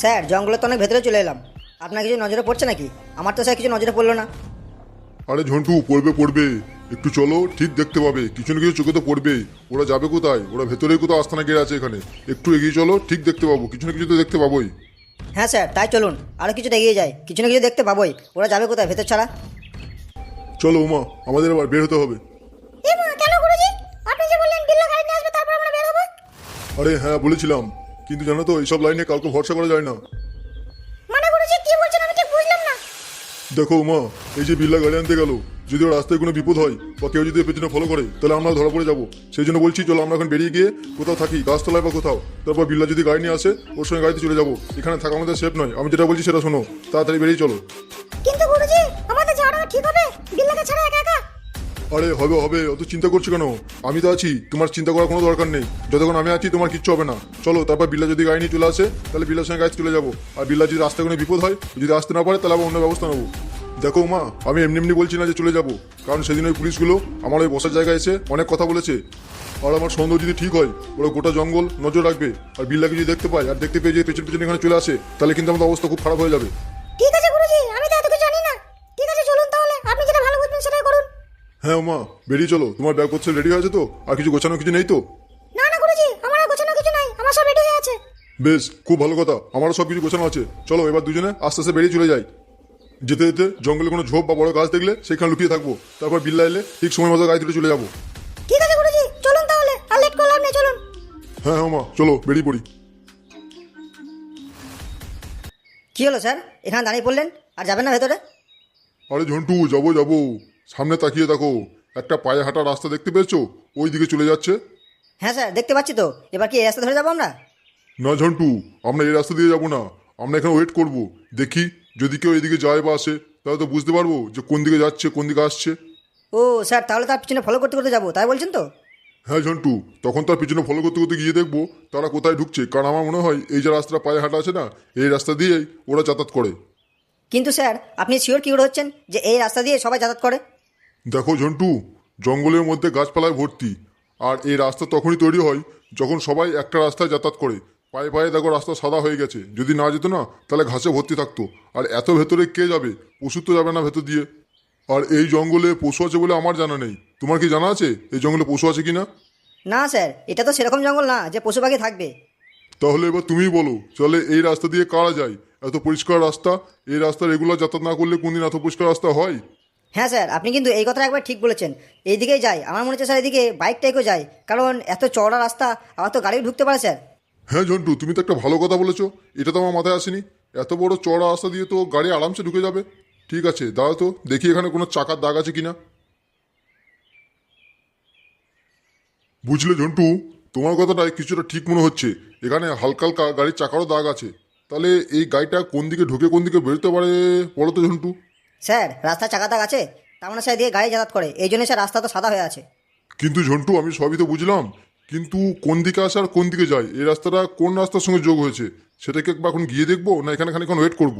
Sir জঙ্গলে তো অনেক ভেতরে চলে এলাম। আপনার কিছু নজরে পড়ছে নাকি? আমার তো স্যার কিছু নজরে পড়ল না। আরে ঝন্টু পড়বে পড়বে। একটু চলো ঠিক দেখতে পাবে। কিছু না কিছু চোখে তো পড়বে ওরা যাবে কোথায়? ওরা ভেতরেই কোথাও আস্তানা গেড়ে আছে এখানে। একটু এগিয়ে চলো ঠিক দেখতে পাবো। কিছু না কিছু তো দেখতে পাবোই। হ্যাঁ স্যার তাই চলুন। আরও কিছুটা এগিয়ে যায় কিছু না কিছু দেখতে পাবোই। ওরা যাবে কোথায় ভেতর ছাড়া? চলো উমা আমাদের এবার বের হতে হবে। এ মা কেন গুরুজি? আপনি যে বললেন বিল্লা গাড়ি নিয়ে আসবে তারপর আমরা বের হব? আরে হ্যাঁ বলেছিলাম। কিন্তু জানো তো এইসব লাইনে কাউকে ভরসা করা যায় না? মানে গুরুজি কি বলছেন আমি ঠিক বুঝলাম না। দেখো উমা এই যে বিল্লা গাড়ি আনতে গেল যদি ওর রাস্তায় কোনো বিপদ হয় বা কেউ যদি পেছনে ফলো করে তাহলে আমরা ধরা পড়ে যাব। সেই জন্য বলছি চলো আমরা এখন বেরিয়ে গিয়ে কোথাও থাকি গাছতলায় বা কোথাও। তারপর বিল্লা যদি গাড়ি নিয়ে আসে ওর সঙ্গে গাড়িতে চলে যাব। এখানে থাকা আমাদের সেফ নয়। আমি যেটা বলছি সেটা শোনো। তাড়াতাড়ি বেরিয়ে চলো। কিন্তু গুরুজি আমাদের যাওয়াটা ঠিক হবে? বিল্লাকে ছাড়া একা একা? আরে হবে হবে, অত চিন্তা করছ কেন? আমি তো আছি, তোমার চিন্তা করার কোনো দরকার নেই। যতক্ষণ আমি আছি, তোমার কিচ্ছু হবে না। চলো, তারপর বিল্লা যদি গাড়ি নিয়ে চলে আসে, তাহলে বিল্লার সঙ্গে গাড়ি চলে যাব। আর বিল্লা যদি রাস্তায় কোনো বিপদ হয়, যদি আসতে না পারে, তাহলে আবার অন্য ব্যবস্থা নেব। দেখো মা, আমি এমনি এমনি বলছি না যে চলে যাব। কারণ সেদিন ওই পুলিশগুলো আমার ওই বসার জায়গায় এসে অনেক কথা বলেছে। আর আমার সন্দেহ যদি ঠিক হয়, ওরা গোটা জঙ্গল নজর রাখবে। আর বিল্লাকে যদি দেখতে পায়, আর দেখতে পেয়ে যে পেছন পেছন এখানে চলে আসে, তাহলে কিন্তু আমাদের অবস্থা খুব খারাপ হয়ে যাবে। ঠিক আছে গুরুজি আমি তো এত কিছু জানি না ঠিক আছে চলুন তাহলে আপনি যেটা ভালো বুঝবেন সেটাই করুন হ্যাঁ মা বেরিয়ে চলো। তোমার ব্যাগপত্র রেডি হয়েছে তো? আর কিছু গোছানো কিছু নেই তো? না না গুরুজি আমার আর গোছানো কিছু নাই। আমার সব রেডি হয়ে আছে। বেশ খুব ভালো কথা। আমারও সব কিছু গোছানো আছে। চলো এবার দুজনে আস্তে আস্তে বেরিয়ে চলে যাই। যেতে যেতে জঙ্গলে কোনো ঝোপ বা বড় গাছ দেখলে সেখানে লুকিয়ে থাকব। তারপর বিল্লা এলে ঠিক সময় মতো গাড়ি তুলে চলে যাব। ঠিক আছে গুরুজি চলুন তাহলে। আর লেট করলাম না চলুন। হ্যাঁ হ্যাঁ মা চলো বেরিয়ে পড়ি। কি হলো স্যার? এখানে দাঁড়িয়ে পড়লেন? আর যাবেন না ভেতরে? আরে ঝন্টু যাব যাব। সামনে তাকিয়ে দেখো একটা পায়ে হাঁটা রাস্তা দেখতে পেয়েছ? ওই দিকে চলে যাচ্ছে। হ্যাঁ স্যার দেখতে পাচ্ছি তো। এবার কি এই রাস্তা ধরে যাব আমরা? না ঝন্টু আমরা এই রাস্তা দিয়ে যাব না। আমরা এখানে ওয়েট করব। দেখি যদি কেউ এদিকে যায় বা আসে তাহলে তো বুঝতে পারব যে কোন দিকে যাচ্ছে কোন দিকে আসছে। ও স্যার তাহলে তার পিছনে ফলো করতে করতে যাব তাই বলছেন তো? হ্যাঁ ঝন্টু তখন তার পিছনে ফলো করতে করতে গিয়ে দেখব তারা কোথায় ঢুকছে। কারণ আমার মনে হয় এই যে রাস্তাটা পায়ে হাঁটা আছে না এই রাস্তা দিয়েই ওরা যাতায়াত করে। কিন্তু স্যার আপনি শিওর কি করে হচ্ছেন যে এই রাস্তা দিয়ে সবাই যাতায়াত করে? দেখো ঝন্টু জঙ্গলের মধ্যে গাছপালায় ভর্তি। আর এই রাস্তা তখনই তৈরি হয় যখন সবাই একটা রাস্তায় যাতায়াত করে। পায়ে পায়ে দেখো রাস্তা সাদা হয়ে গেছে। যদি না যেত না তাহলে ঘাসে ভর্তি থাকতো। আর এত ভেতরে কে যাবে? পশু তো যাবে না ভেতর দিয়ে। আর এই জঙ্গলে পশু আছে বলে আমার জানা নেই। তোমার কি জানা আছে এই জঙ্গলে পশু আছে কি না না স্যার এটা তো সেরকম জঙ্গল না যে পশু পাখি থাকবে। তাহলে এবার তুমিই বলো চলে এই রাস্তা দিয়ে কারা যায়? এত পরিষ্কার রাস্তা? এই রাস্তা রেগুলার যাতায়াত না করলে কোনদিন এত পরিষ্কার রাস্তা হয়? হ্যাঁ স্যার, আপনি কিন্তু এই কথা একবার ঠিক বলেছেন। এইদিকেই যায় আমার মনে হচ্ছে স্যার এদিকে বাইক টাইকও যায় কারণ এত চওড়া রাস্তা, আবার তো গাড়িও ঢুকতে পারে স্যার। হ্যাঁ ঝন্টু, তুমি তো একটা ভালো কথা বলেছ, এটা তো আমার মাথায় আসেনি। এত বড় চড়া রাস্তা দিয়ে তো গাড়ি আরামসে ঢুকে যাবে। ঠিক আছে দাঁড়া তো, দেখি এখানে কোনো চাকার দাগ আছে কিনা। বুঝলে ঝন্টু, তোমার কথাটাই কিছুটা ঠিক মনে হচ্ছে। এখানে হালকা হালকা গাড়ির চাকারও দাগ আছে। তাহলে এই গাড়িটা কোন দিকে ঢুকে কোন দিকে বেরোতে পারে, বলো তো ঝন্টু। স্যার রাস্তায় চাকা দাগ আছে স্যার দিয়ে গাড়ি যাতায়াত করে। এই জন্য স্যার রাস্তা তো সাদা হয়ে আছে। কিন্তু ঝন্টু আমি সবই তো বুঝলাম। কিন্তু কোন দিকে আসে আর কোন দিকে যায়? এই রাস্তাটা কোন রাস্তার সঙ্গে যোগ হয়েছে? সেটাকে একবার এখন গিয়ে দেখব না এখানে খানিক্ষণ ওয়েট করব?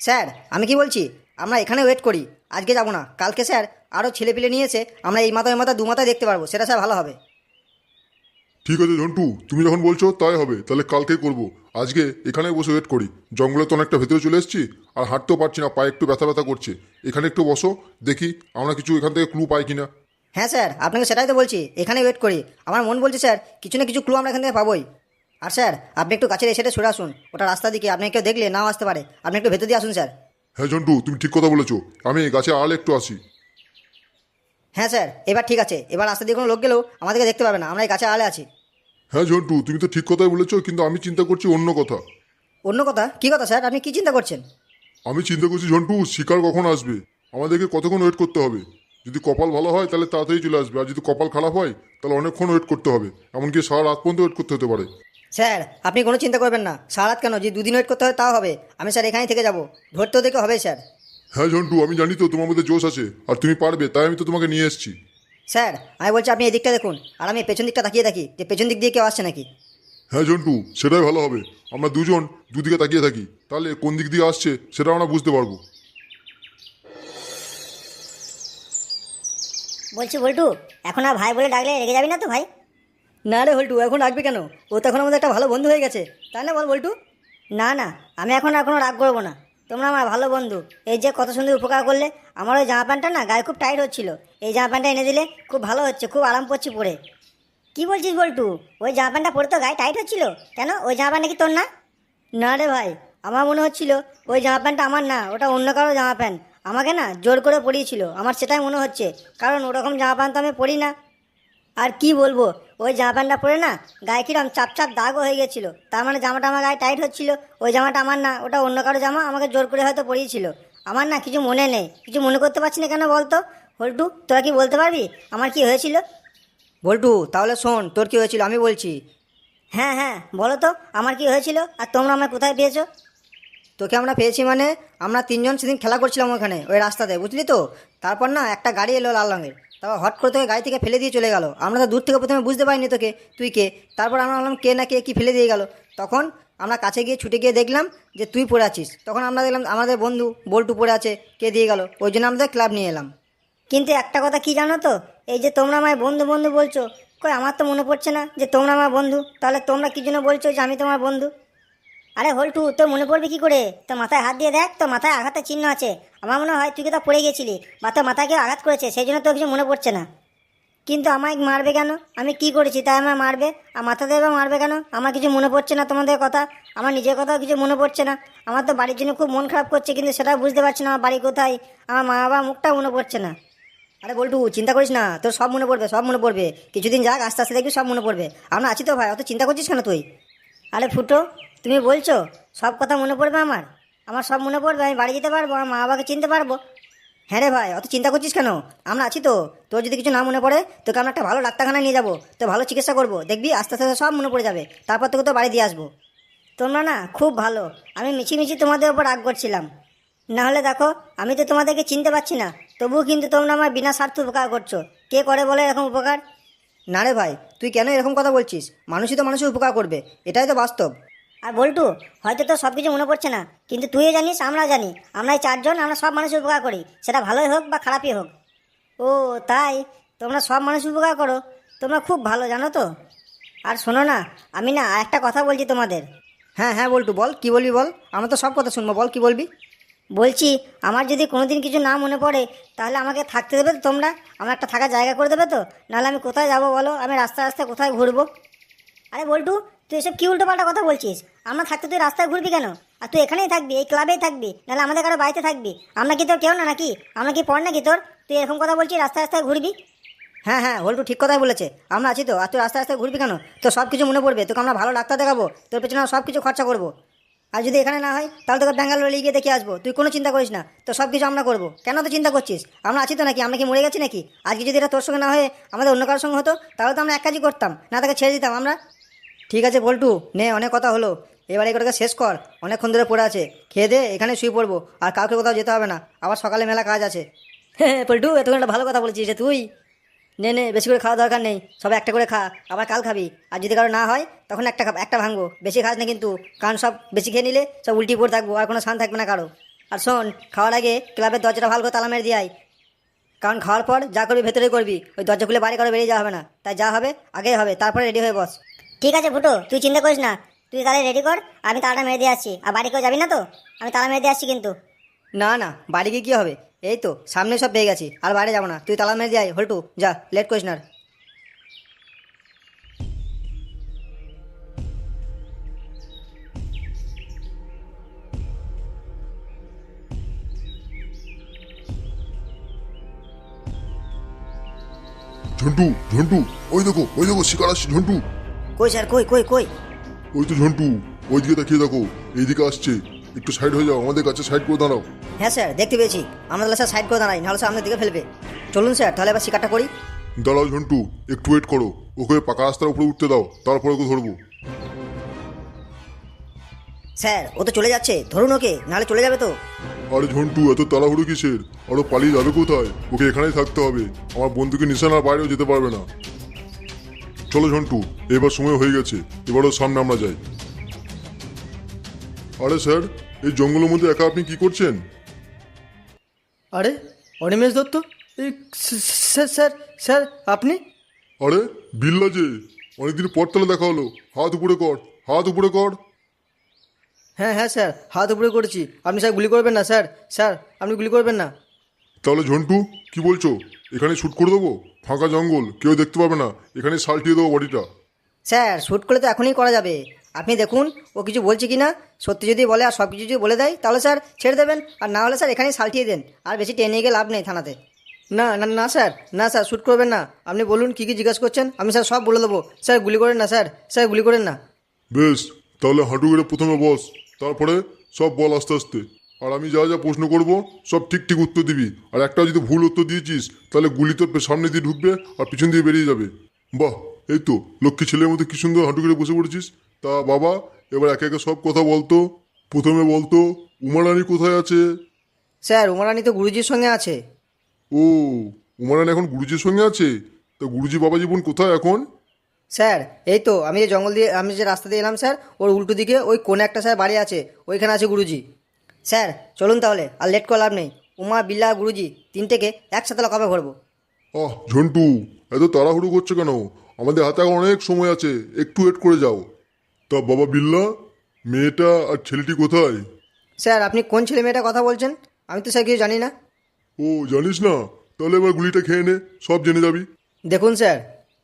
স্যার আমি কি বলছি? আমরা এখানে ওয়েট করি। আজকে যাব না। কালকে স্যার আরও ছেলে পিলে নিয়েছে আমরা এই মাথা ওই মাথা দু মাথায় দেখতে পারব। সেটা স্যার ভালো হবে। ঠিক আছে ঝন্টু তুমি যখন বলছো তাই হবে। তাহলে কালকে করব। আজকে এখানে বসে ওয়েট করি। জঙ্গলে তো অনেকটা ভেতরে চলে এসেছি আর হাঁটতেও পারছি না পায়ে একটু ব্যথা ব্যথা করছে। এখানে একটু বসো দেখি আমরা কিছু এখান থেকে ক্লু পাই কিনা। হ্যাঁ স্যার আপনাকে সেটাই তো বলছি এখানে ওয়েট করি। আমার মন বলছে স্যার কিছু না কিছু ক্লু আমরা এখান থেকে পাবোই। আর স্যার আপনি একটু কাছের এসে সরে আসুন ওটা রাস্তা দিকে আপনি কেউ দেখলে নাও আসতে পারে। আপনি একটু ভেতর দিয়ে আসুন স্যার। হ্যাঁ ঝন্টু তুমি ঠিক কথা বলেছ আমি গাছে আড়ালে একটু আসি। হ্যাঁ স্যার এবার ঠিক আছে এবার রাস্তা দিয়ে কোনো লোক গেলেও আমাদেরকে দেখতে পাবে না আমরা এই কাছে আলে আছি। হ্যাঁ ঝন্টু তুমি তো ঠিক কথাই বলেছ কিন্তু আমি চিন্তা করছি অন্য কথা। অন্য কথা? কি কথা স্যার? আপনি কি চিন্তা করছেন? আমি চিন্তা করছি ঝন্টু শিকার কখন আসবে? আমাদেরকে কতক্ষণ ওয়েট করতে হবে? যদি কপাল ভালো হয় তাহলে তাড়াতাড়ি চলে আসবে আর যদি কপাল খারাপ হয় তাহলে অনেকক্ষণ ওয়েট করতে হবে। এমনকি সারা রাত পর্যন্ত ওয়েট করতে হতে পারে। স্যার আপনি কোনো চিন্তা করবেন না। সারাত কেন? যে দুদিন ওয়েট করতে হয় তাও হবে। আমি স্যার এখানেই থেকে যাব। ধরতেও দেখে হবে স্যার। হ্যাঁ ঝন্টু আমি জানি তো তোমার মধ্যে জোশ আছে। আর তুমি পারবে তাই আমি তো তোমাকে নিয়ে এসেছি। স্যার আমি বলছি আপনি এই দিকটা দেখুন আর আমি পেছন দিকটা তাকিয়ে থাকি যে পেছন দিক দিয়ে কেউ আসছে নাকি? হ্যাঁ ঝন্টু সেটাই ভালো হবে। আমরা দুজন দুদিকে তাকিয়ে থাকি তাহলে কোন দিক দিয়ে আসছে সেটা আমরা বুঝতে পারব। বলছি বল্টু এখন আর ভাই বলে ডাকলে রেগে যাবি না তো ভাই? না রে হল্টু এখন রাখবে কেন? ও তো এখন আমাদের একটা ভালো বন্ধু হয়ে গেছে। তাই না বল বল্টু? না না আমি এখন আর কোনো রাগ করব না। তোমরা আমার ভালো বন্ধু। এই যে কত সুন্দর উপকার করলে আমার ওই জামা প্যান্টটা না গায়ে খুব টাইট হচ্ছিল। এই জামা প্যান্টটা এনে দিলে খুব ভালো হচ্ছে, খুব আরাম করছি পরে। কি বলছিস বল্টু? ওই জামা প্যান্টটা পরে তো গায়ে টাইট হচ্ছিল? কেন? ওই জামা প্যান্ট নাকি তোর না? না রে ভাই, আমার মনে হচ্ছিল ওই জামা প্যান্টটা আমার না, ওটা অন্য কারও জামা প্যান্ট। আমাকে না জোর করে পরিয়েছিল, আমার সেটাই মনে হচ্ছে। কারণ ওরকম জামা প্যান্ট তো আমি পরি না। আর কি বলব? ওই জামা প্যান্টটা পরে না গায়ে কিরম চাপ চাপ দাগও হয়ে গেছিল। তার মানে জামাটা আমার গায়ে টাইট হচ্ছিল। ওই জামাটা আমার না ওটা অন্য কারও জামা আমাকে জোর করে হয়তো পরিয়েছিল। আমার না কিছু মনে নেই। কিছু মনে করতে পারছি না কেন বলতো? হল্টু তোরা কি বলতে পারবি? আমার কি হয়েছিল? বল্টু তাহলে শোন তোর কি হয়েছিল? আমি বলছি। হ্যাঁ হ্যাঁ বলো তো আমার কি হয়েছিল? আর তোমরা আমার কোথায় পেয়েছ? তোকে আমরা পেয়েছি মানে আমরা তিনজন সেদিন খেলা করছিলাম ওখানে ওই রাস্তাতে বুঝলি তো? তারপর না একটা গাড়ি এলো লাল রঙের। তারপর হট করে তোকে গাড়ি থেকে ফেলে দিয়ে চলে গেল। আমরা তো দূর থেকে প্রথমে বুঝতে পারিনি তোকে, তুই কে? তারপর আমরা ভাবলাম কে না কে কি ফেলে দিয়ে গেল। তখন আমরা কাছে গিয়ে ছুটে গিয়ে দেখলাম যে তুই পড়ে আছিস। তখন আমরা দেখলাম আমাদের বন্ধু বল্টু পড়ে আছে, কে দিয়ে গেল? ওই জন্য আমাদের ক্লাব নিয়ে এলাম। কিন্তু একটা কথা কি জানো তো? এই যে তোমরা আমায় বন্ধু বন্ধু বলছো, কই আমার তো মনে পড়ছে না যে তোমরা আমার বন্ধু? তাহলে তোমরা কি জন্য বলছো যে আমি তোমার বন্ধু? আরে হল্টু, তোর মনে পড়বে কি করে? তোর মাথায় হাত দিয়ে দেখ, তোর মাথায় আঘাতের চিহ্ন আছে। আমার মনে হয় তুই কোথাও পড়ে গেছিলি বা তোর মাথায় কেউ আঘাত করেছে, সেই জন্য তোর কিছু মনে পড়ছে না। কিন্তু আমায় মারবে কেন? আমি কি করেছি তাই আমায় মারবে? আর মাথা দেবে মারবে কেন? আমার কিছু মনে পড়ছে না তোমাদের কথা। আমার নিজের কথাও কিছু মনে পড়ছে না। আমার তো বাড়ির জন্য খুব মন খারাপ করছে, কিন্তু সেটাও বুঝতে পারছি না আমার বাড়ি কোথায়। আমার মা বাবার মুখটাও মনে পড়ছে না। আরে বল্টু, চিন্তা করিস না, তোর সব মনে পড়বে, সব মনে পড়বে। কিছুদিন যাক, আস্তে আস্তে দেখবি সব মনে পড়বে। আমরা আছি তো ভাই, অত চিন্তা করছিস কেন তুই? আরে ফুটো তুমি বলছো, সব কথা মনে পড়বে আমার? আমার সব মনে পড়বে, আমি বাড়ি যেতে পারব, আমার মা বাবাকে চিনতে পারব। হ্যাঁ রে ভাই, অত চিন্তা করছিস কেন? আমরা আছি তো। তোর যদি কিছু না মনে পড়ে, তোকে আমরা একটা ভালো ডাক্তারখানায় নিয়ে যাব। তো ভালো চিকিৎসা করব। দেখবি, আস্তে আস্তে সব মনে পড়ে যাবে। তারপর তোকে তো বাড়ি দিয়ে আসব। তোমরা না খুব ভালো। আমি মিছিমিছি তোমাদের ওপর রাগ করছিলাম। না হলে দেখো, আমি তো তোমাদেরকে চিনতে পারছি না। তবুও কিন্তু তোমরা আমার বিনা স্বার্থ উপকার করছ। কে করে বলে এরকম উপকার? না রে ভাই, তুই কেন এরকম কথা বলছিস? মানুষই তো মানুষের উপকার করবে। এটাই তো বাস্তব। আর বল্টু হয়তো তো সব কিছু মনে পড়ছে না কিন্তু তুইও জানিস আমরাও জানি। আমরা এই চারজন আমরা সব মানুষের উপকার করি। সেটা ভালোই হোক বা খারাপই হোক। ও তাই? তোমরা সব মানুষ উপকার করো। তোমরা খুব ভালো জানো তো? আর শোনো না আমি না একটা কথা বলছি তোমাদের। হ্যাঁ হ্যাঁ বল্টু বল কি বলবি বল? আমরা তো সব কথা শুনব বল কি বলবি? বলছি আমার যদি কোনোদিন কিছু না মনে পড়ে তাহলে আমাকে থাকতে দেবে তো তোমরা? আমার একটা থাকার জায়গা করে দেবে তো? নাহলে আমি কোথায় যাব বলো? আমি রাস্তা রাস্তায় কোথায় ঘুরবো? আরে বল্টু তুই এসব কি উল্টোপাল্টা কথা বলছিস? আমরা থাকতে তুই রাস্তায় ঘুরবি কেন? আর তুই এখানেই থাকবি, এই ক্লাবেই থাকবি, নাহলে আমাদের কারও বাড়িতে থাকবি। আমরা কি তোর কেউ না নাকি? আমরা কি পড় নাকি তোর? তুই এরকম কথা বলছিস, রাস্তায় রাস্তায় ঘুরবি? হ্যাঁ হ্যাঁ বল্টু ঠিক কথাই বলেছে। আমরা আছি তো, আর তুই রাস্তা রাস্তায় ঘুরবি কেন? তো সব কিছু মনে পড়বে, তোকে আমরা ভালো ডাক্তার দেখাবো, তোর পেছনে সব কিছু খরচা করব। আর যদি এখানে না হয়, তাহলে তোকে ব্যাঙ্গালোরে গিয়ে দেখে আসব। তুই কোনো চিন্তা করিস না তো সব কিছু আমরা করব। কেন তো চিন্তা করছিস? আমরা আছি তো নাকি, আমরা কি মরে গেছি নাকি? আজকে যদি এটা তোর সঙ্গে না হয়ে আমাদের অন্য কারোর সঙ্গে হতো, তাহলে তো আমরা এক কাজই করতাম, না তাকে ছেড়ে দিতাম আমরা। ঠিক আছে বল্টু, নে, অনেক কথা হলো। এবার এগুলোকে শেষ কর। অনেকক্ষণ ধরে পড়ে আছে। খেয়ে দে এখানে শুয়ে পড়ব। আর কাউকে কোথাও যেতে হবে না। আবার সকালে মেলা কাজ আছে। হ্যাঁ পল্টু এতক্ষণ একটা ভালো কথা বলেছিস রে তুই। নে নে বেশি করে খাওয়া দরকার নেই। সবাই একটা করে খা। আবার কাল খাবি। আর যদি কারও না হয় তখন একটা খা- একটা ভাঙবো। বেশি খাস না কিন্তু। কারণ সব বেশি খেয়ে নিলে সব উল্টি পড়ে থাকব। আর কোনো শান থাকবে না কারও। আর শোন খাওয়ার আগে ক্লাবের দরজাটা ভালো করে তালা মেরে দিয়ে আয়। কারণ খাওয়ার পর যা করবি ভেতরে করবি। ওই দরজা খুলে বাইরে করে বেরিয়ে যাওয়া হবে না। তাই যা হবে আগেই হবে। তারপরে রেডি হয়ে বস। ঠিক আছে ফুটো তুই চিন্তা করিস না। তুই তাহলে রেডি কর আমি তালাটা মেরে দিয়ে আসছি। আর বাড়ি কেউ যাবি না তো? আমি তালা মেরে দিয়ে আসছি কিন্তু। না না বাড়ি গিয়ে কী হবে? এই তো সামনে সব পেয়ে গেছি আর বাইরে যাব না। তুই তালা মেরে দিয়ে আয় হল্টু যা লেট করিস না আর। ঝন্টু ঝন্টু ওই দেখো ওই দেখো শিকার আসছে ঝন্টু। কই স্যার কই কই কই? ওই তো ঝন্টু ওই দিকে তাকিয়ে দেখো এইদিকে আসছে। একটু সাইড হয়ে যাও আমাদের কাছে সাইড করে দাঁড়াও। হ্যাঁ স্যার দেখতে পেয়েছি। আমরা তাহলে স্যার সাইড করে দাঁড়াই নাহলে সামনের দিকে ফেলবে। চলুন স্যার তাহলে এবার শিকারটা করি। দাঁড়াও ঝন্টু একটু ওয়েট করো। ওকে পাকা রাস্তার উপরে উঠতে দাও তারপরে ওকে ধরবো। স্যার ও তো চলে যাচ্ছে ধরুন ওকে নাহলে চলে যাবে তো। আরে ঝন্টু এত তাড়াহুড়ো কিসের? আরও পালিয়ে যাবে কোথায়? ওকে এখানেই থাকতে হবে। আমার বন্ধুকে নিশানার বাইরেও যেতে পারবে না। চলো ঝন্টু এবার সময় হয়ে গেছে এবার ওর সামনে আমরা যাই। আরে স্যার এই জঙ্গলের মধ্যে একা আপনি কি করছেন? আরে Animesh Dutta? Sir sir sir আপনি? আরে বিল্লা যে অনেকদিন পর তাহলে দেখা হলো। হাত উপরে কর হাত উপরে কর। হ্যাঁ হ্যাঁ স্যার হাত উপরে করেছি। আপনি স্যার গুলি করবেন না স্যার স্যার আপনি গুলি করবেন না। তাহলে ঝন্টু কি বলছো? এখানে শ্যুট করে দেবো? ফাঁকা জঙ্গল কেউ দেখতে পাবে না। এখানে সাল্টিয়ে দেবো বডিটা। স্যার শ্যুট করলে তো এখনই করা যাবে। আপনি দেখুন ও কিছু বলছে কি না সত্যি যদি বলে আর সব কিছু যদি বলে দেয় তাহলে স্যার ছেড়ে দেবেন। আর না হলে স্যার এখানেই সালটিয়ে দেন। আর বেশি টেনে গিয়ে লাভ নেই থানাতে। না না না স্যার। না স্যার শ্যুট করবেন না। আপনি বলুন কী কী জিজ্ঞাসা করছেন? আমি স্যার সব বলে দেবো। স্যার গুলি করেন না স্যার। স্যার গুলি করেন না। বেশ তাহলে হাঁটু গেড়ে প্রথমে বস। তারপরে সব বল আস্তে আস্তে। আর আমি যা যা প্রশ্ন করব সব ঠিক ঠিক উত্তর দিবি। আর একটা যদি ভুল উত্তর দিয়েছিস তাহলে গুলি তোর সামনে দিয়ে ঢুকবে আর পিছন দিয়ে বেরিয়ে যাবে। বাহ এই তো লক্ষ্মী ছেলের মতো কি সুন্দর হাঁটু করে বসে পড়েছিস। তা বাবা এবার একে একে সব কথা বলতো। প্রথমে বলতো উমারানি কোথায় আছে? স্যার উমারানি তো গুরুজির সঙ্গে আছে। ও উমারানি এখন গুরুজির সঙ্গে আছে? তা গুরুজি বাবা জীবন কোথায় এখন? স্যার এই তো আমি যে জঙ্গল দিয়ে আমি যে রাস্তা দিয়ে এলাম স্যার ওর উল্টো দিকে ওই কোনে একটা স্যার বাড়ি আছে। ওইখানে আছে গুরুজি। স্যার চলুন তাহলে আর লেট করে লাভ নেই। উমা বিল্লা গুরুজি তিনটেকে একসাথে লকাবে ভরবো। আহ ঝন্টু এত তাড়াহুড়ো করছ কেন? আমাদের হাতে এখন অনেক সময় আছে একটু ওয়েট করে যাও। তা বাবা বিল্লা মেয়েটা আর ছেলেটি কোথায়? স্যার আপনি কোন ছেলে মেয়েটা কথা বলছেন? আমি তো স্যার কিছু জানি না। ও জানিস না? তাহলে এবার গুলিটা খেয়ে নে সব জেনে যাবি। দেখুন স্যার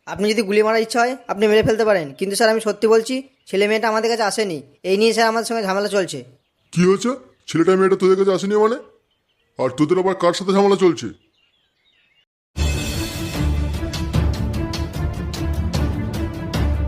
আপনি যদি গুলি মারার ইচ্ছা হয় আপনি মেরে ফেলতে পারেন। কিন্তু স্যার আমি সত্যি বলছি ছেলে মেয়েটা আমাদের কাছে আসেনি। এই নিয়ে স্যার আমাদের সঙ্গে ঝামেলা চলছে। কি হয়েছে? ছেলেটা মেয়েটা তোদের কাছে আসেনি মানে আর তোদের আবার কার সাথে ঝামেলা চলছে?